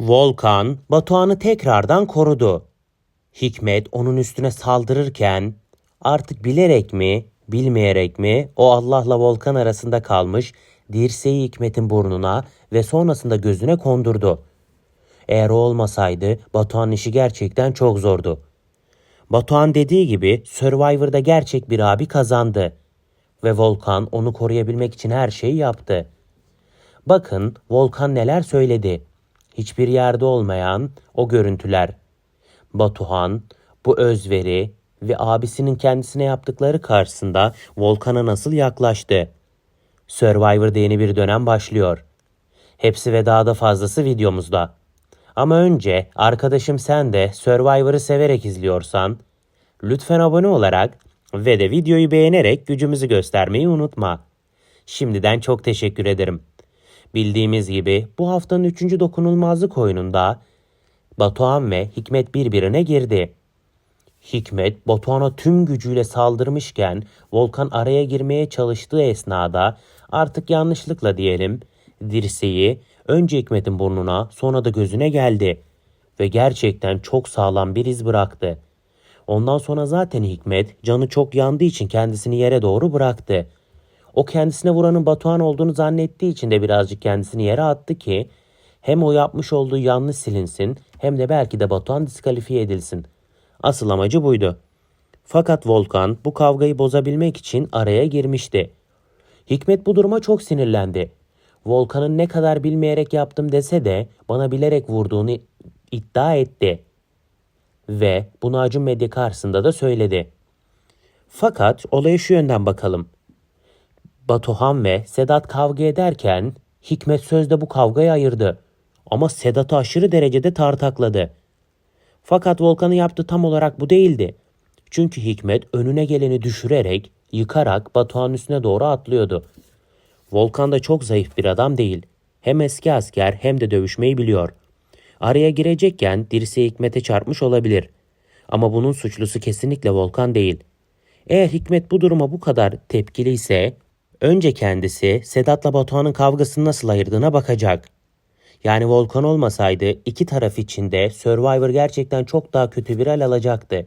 Volkan Batuhan'ı tekrardan korudu. Hikmet onun üstüne saldırırken artık bilerek mi, bilmeyerek mi o Allah'la Volkan arasında kalmış dirseği Hikmet'in burnuna ve sonrasında gözüne kondurdu. Eğer o olmasaydı Batuhan'ın işi gerçekten çok zordu. Batuhan dediği gibi Survivor'da gerçek bir abi kazandı. Ve Volkan onu koruyabilmek için her şeyi yaptı. Bakın Volkan neler söyledi. Hiçbir yerde olmayan o görüntüler. Batuhan bu özveri ve abisinin kendisine yaptıkları karşısında Volkan'a nasıl yaklaştı? Survivor'da yeni bir dönem başlıyor. Hepsi ve daha da fazlası videomuzda. Ama önce arkadaşım sen de Survivor'ı severek izliyorsan lütfen abone olarak ve de videoyu beğenerek gücümüzü göstermeyi unutma. Şimdiden çok teşekkür ederim. Bildiğimiz gibi bu haftanın 3. dokunulmazlık oyununda Batuhan ve Hikmet birbirine girdi. Hikmet Batuhan'a tüm gücüyle saldırmışken Volkan araya girmeye çalıştığı esnada artık yanlışlıkla diyelim dirseği önce Hikmet'in burnuna sonra da gözüne geldi ve gerçekten çok sağlam bir iz bıraktı. Ondan sonra zaten Hikmet canı çok yandığı için kendisini yere doğru bıraktı. O kendisine vuranın Batuhan olduğunu zannettiği için de birazcık kendisini yere attı ki hem o yapmış olduğu yanlış silinsin hem de belki de Batuhan diskalifiye edilsin. Asıl amacı buydu. Fakat Volkan bu kavgayı bozabilmek için araya girmişti. Hikmet bu duruma çok sinirlendi. Volkan'ın ne kadar bilmeyerek yaptım dese de bana bilerek vurduğunu iddia etti. Ve bunu Acun Medya karşısında da söyledi. Fakat olaya şu yönden bakalım. Batuhan ve Sedat kavga ederken Hikmet sözde bu kavgayı ayırdı. Ama Sedat'ı aşırı derecede tartakladı. Fakat Volkan'ın yaptığı tam olarak bu değildi. Çünkü Hikmet önüne geleni düşürerek, yıkarak Batuhan'ın üstüne doğru atlıyordu. Volkan da çok zayıf bir adam değil. Hem eski asker hem de dövüşmeyi biliyor. Araya girecekken dirseği Hikmet'e çarpmış olabilir. Ama bunun suçlusu kesinlikle Volkan değil. Eğer Hikmet bu duruma bu kadar tepkili ise önce kendisi Sedat'la Batuhan'ın kavgasını nasıl ayırdığına bakacak. Yani Volkan olmasaydı iki taraf içinde Survivor gerçekten çok daha kötü bir hal alacaktı.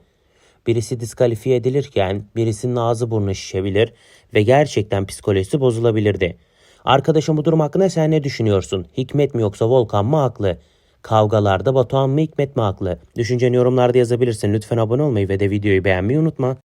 Birisi diskalifiye edilirken birisinin ağzı burnu şişebilir ve gerçekten psikolojisi bozulabilirdi. Arkadaşım bu durum hakkında sen ne düşünüyorsun? Hikmet mi yoksa Volkan mı haklı? Kavgalarda Batuhan mı Hikmet mi haklı? Düşünceni yorumlarda yazabilirsin. Lütfen abone olmayı ve de videoyu beğenmeyi unutma.